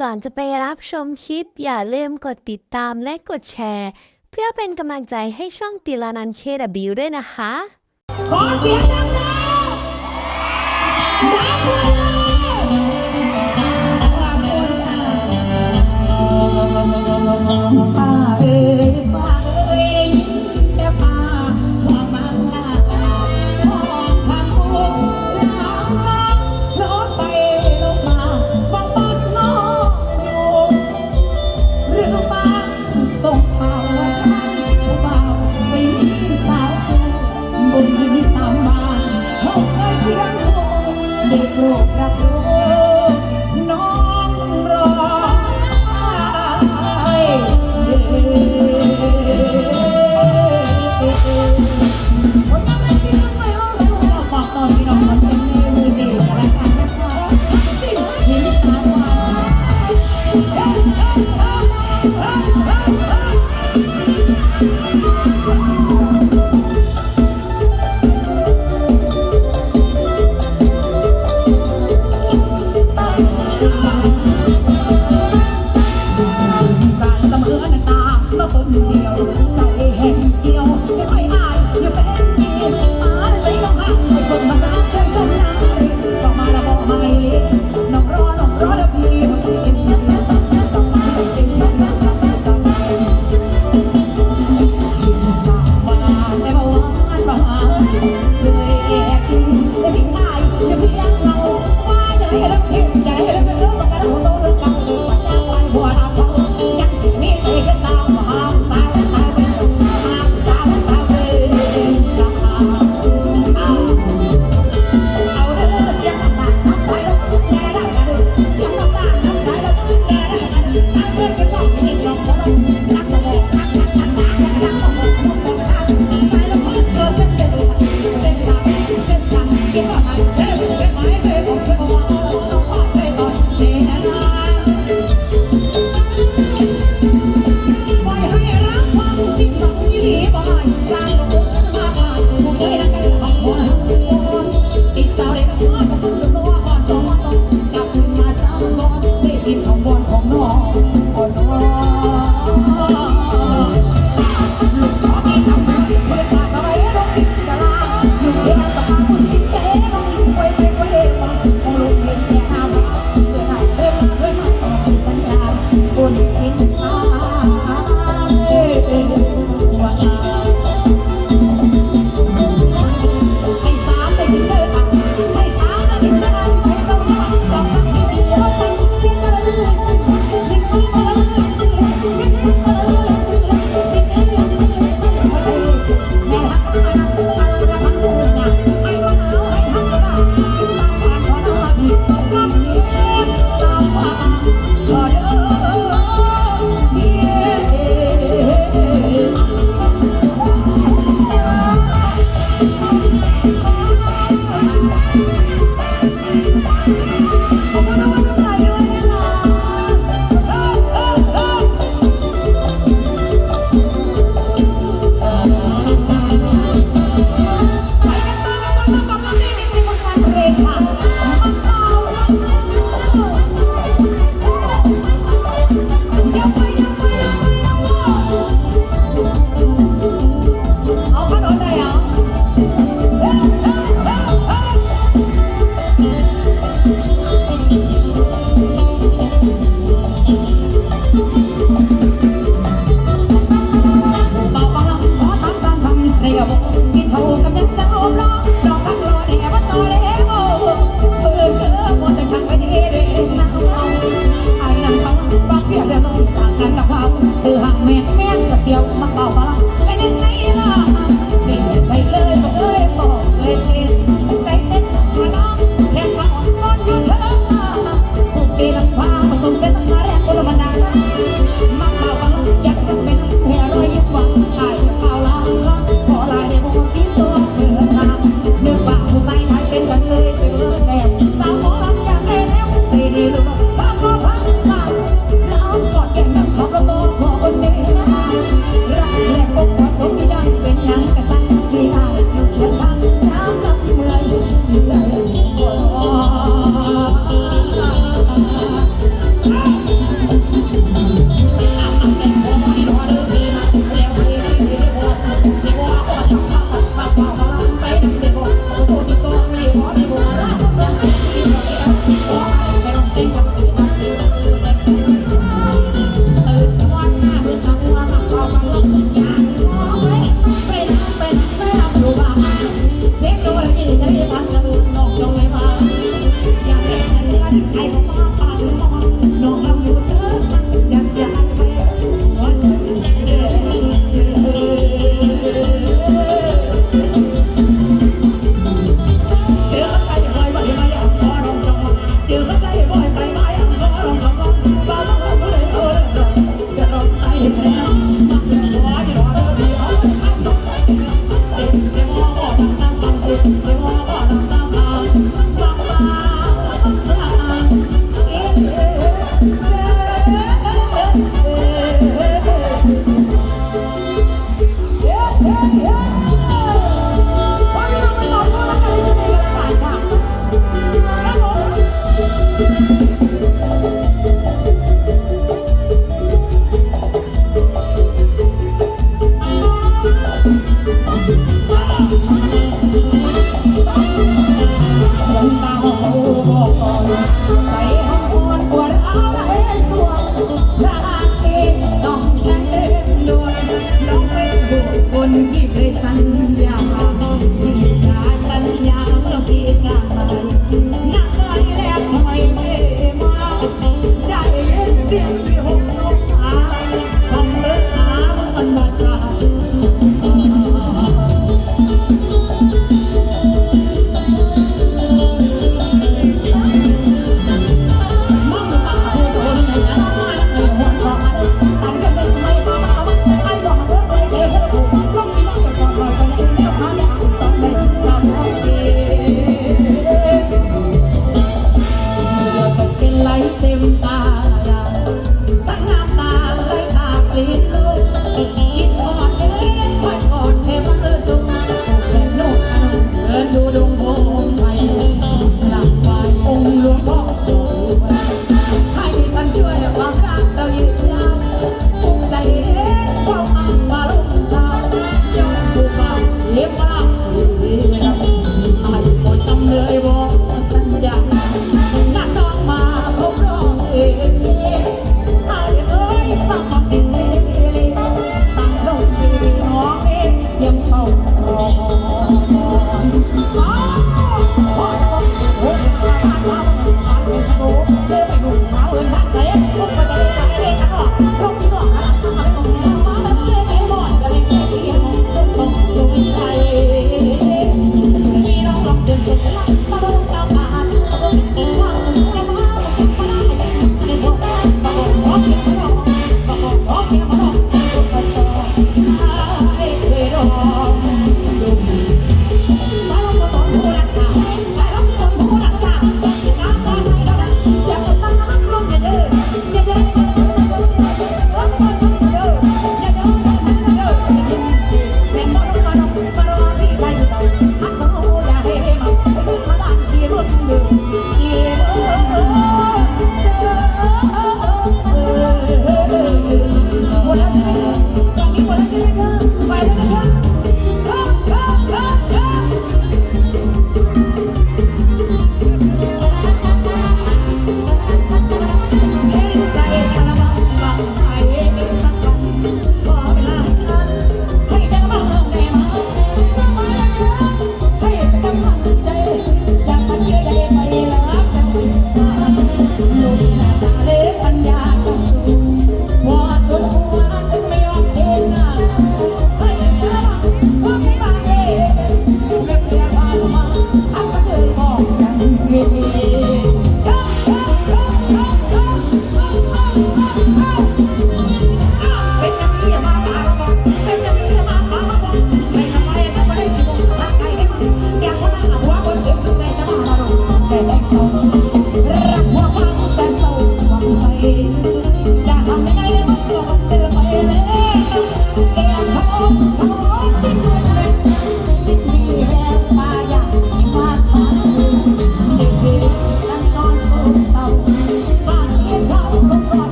ก่อนจะไปรับชมคลิป อย่าลืมกดติดตามและกดแชร์ เพื่อเป็นกำลังใจให้ช่องติลานันเคดบิวด้วยนะคะ ขอเสียงดังๆดังเลยอบคุณค่ะ ที่รักโลกเด็กโลก 嗯 Takut.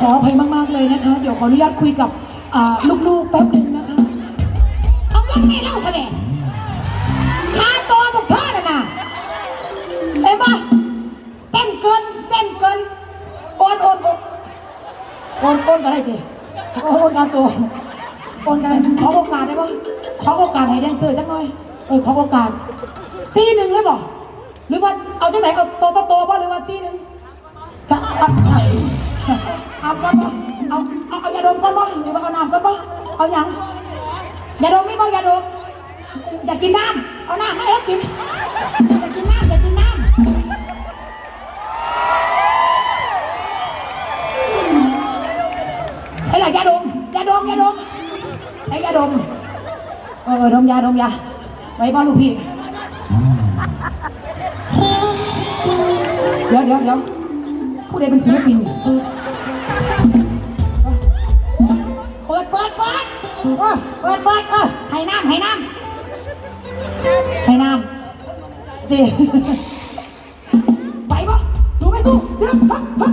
ขออภัยมากๆเลยนะคะ เดี๋ยวขออนุญาตคุยกับลูกๆแป๊บนึงนะคะ เอาเงินให้เล่าทำไมค้าตัวพวกเธอน่ะนะเห็นปะเต้นเกินเต้นเกินโอนโอนโอนโอนโอนกันได้ดิโอนโอนกันตัวโอนกันได้ขอโอกาสได้ปะขอโอกาสให้แดนเซอร์จังหน่อยเออขอโอกาสซีหนึ่งเลยบอกหรือว่าเอาจังไหนเอาโตโตโตบ่หรือว่าซี เอายังอย่าดมไม่บอกอย่าดมอย่ากินน้ำเอาน้ำไม่แล้วกินอย่ากินน้ำอย่ากินน้ำใช่หรอยาดมยาดมยาดมใช้ยาดมเออดมยาดมยาไว้บ้าลูกพี่เดี๋ยวเดี๋ยวเดี๋ยวผู้ใดเป็นศิลปินเนี่ย เออเปิดเปิดเออให้น้ำให้น้ำให้น้ำดีไปบ่สู้ไม่สู้เดี๋ยว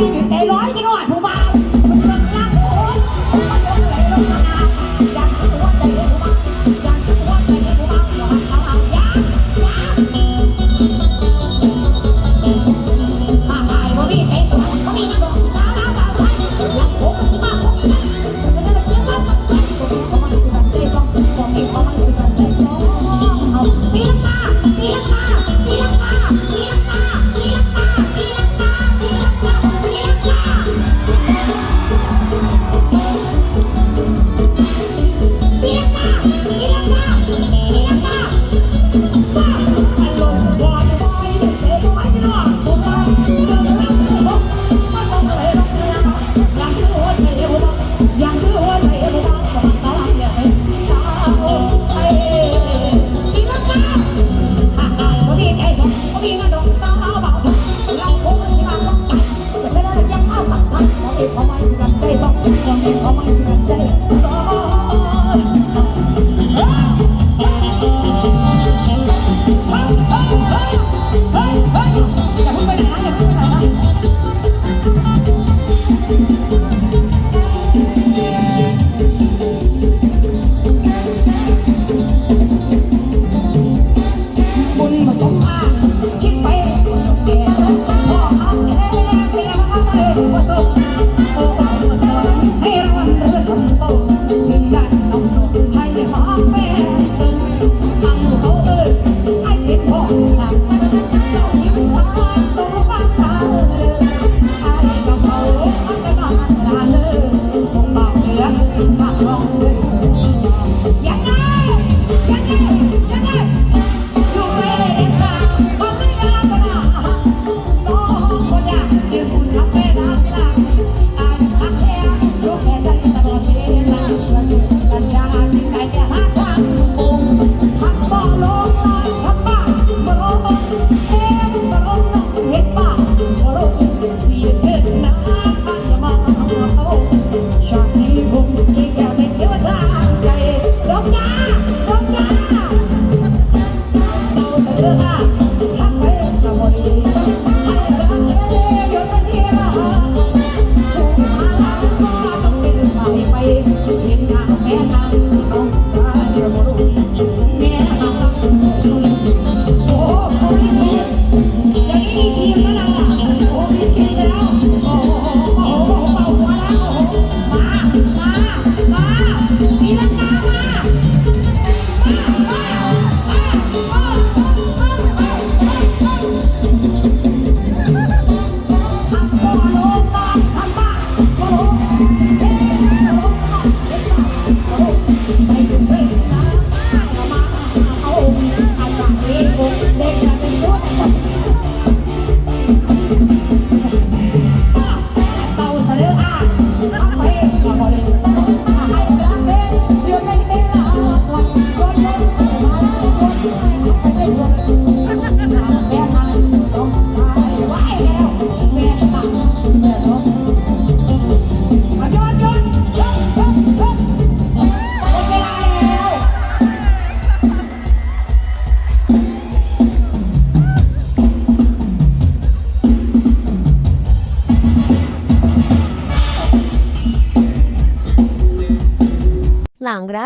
Happy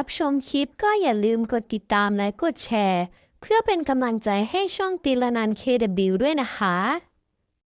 ับชมคลิปก็อย่าลืมกดติดตามและกดแชร์ เพื่อเป็นกำลังใจให้ช่องตีละนัน KW ด้วยนะคะ